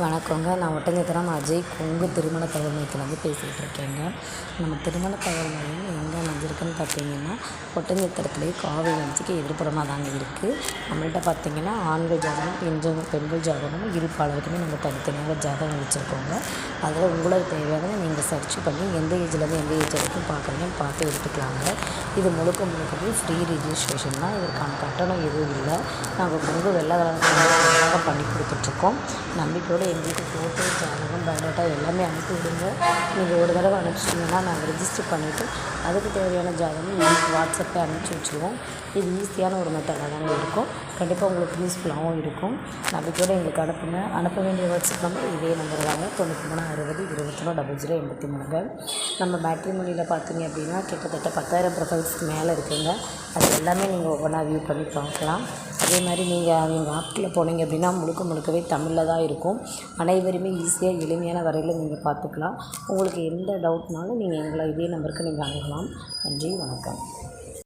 வணக்கங்க. நான் ஒட்டஞ்சத்திரம் அஜய். கொங்கு திருமண தகவல்மையத்துலேருந்து பேசிகிட்டு இருக்கேங்க நம்ம திருமண தகவல் மையம் எங்கே அமைஞ்சிருக்குன்னு பார்த்தீங்கன்னா ஒட்டஞ்சத்திரத்துலேயே காவிரி வஞ்சிக்கு எதிர்ப்புறமாக தாங்க இருக்குது நம்மள்கிட்ட பார்த்தீங்கன்னா ஆண்கள் ஜாதகம் பெண்கள் பெண்கள் ஜாதகமும் இரு பாலருக்குமே நம்ம தனித்தனியாக ஜாதகம் வச்சுருக்கோங்க. அதில் உங்களுக்கு தேவையானதை நீங்கள் சர்ச் பண்ணி எந்த ஏஜ்லேருந்து எந்த ஏஜ் வரைக்கும் பார்க்குறீங்கன்னு பார்த்து எடுத்துக்கலாங்க. இது முழுக்க முழுக்கவே ஃப்ரீ ரிஜிஸ்ட்ரேஷன் தான். இதற்கான கட்டணம் எதுவும் இல்லை. நாங்கள் கொங்கு வெள்ளை கலர் பண்ணி கொடுத்துட்ருக்கோம். நம்பிக்கையோடு எங்களுக்கு ஃபோட்டோ ஜாதகம் பயோடேட்டா எல்லாமே அனுப்பி விடுங்க. நீங்கள் ஒரு தடவை அனுப்பிச்சிட்டிங்கன்னா நாங்கள் ரிஜிஸ்டர் பண்ணிவிட்டு அதுக்கு தேவையான ஜாதகம் எங்களுக்கு வாட்ஸ்அப்பே அனுப்பிச்சி வச்சுருவோம். இது ஈஸியான ஒரு மெத்தடாக தாங்க இருக்கும். கண்டிப்பாக உங்களுக்கு யூஸ்ஃபுல்லாகவும் இருக்கும். நம்பிக்கையோடு எங்களுக்கு அனுப்புங்க. அனுப்ப வேண்டிய வாட்ஸ்அப் நம்பர் இதே நம்பர் தாங்க. தொண்ணூற்றி மூணு அறுபது இருபத்தொன்று டபுள் ஜீரோ எண்பத்தி மூணுங்க. நம்ம பேட்டரி மொழியில் பார்த்தீங்க அப்படின்னா கிட்டத்தட்ட பத்தாயிரம் ப்ரொஃபைல்ஸ்க்கு மேலே இருக்குங்க. அது எல்லாமே நீங்கள் ஒவ்வொன்றா வியூ பண்ணி பார்க்கலாம். அதே மாதிரி நீங்கள் எங்கள் ஆப்பில் போனீங்க அப்படின்னா முழுக்க முழுக்கவே தமிழில் தான் இருக்கும். அனைவருமே ஈஸியாக எளிமையான வரையில் நீங்கள் பார்த்துக்கலாம் உங்களுக்கு எந்த டவுட்னாலும் நீங்கள் எங்களை இதே நம்பருக்கு நீங்கள் அணுகலாம். நன்றி வணக்கம்.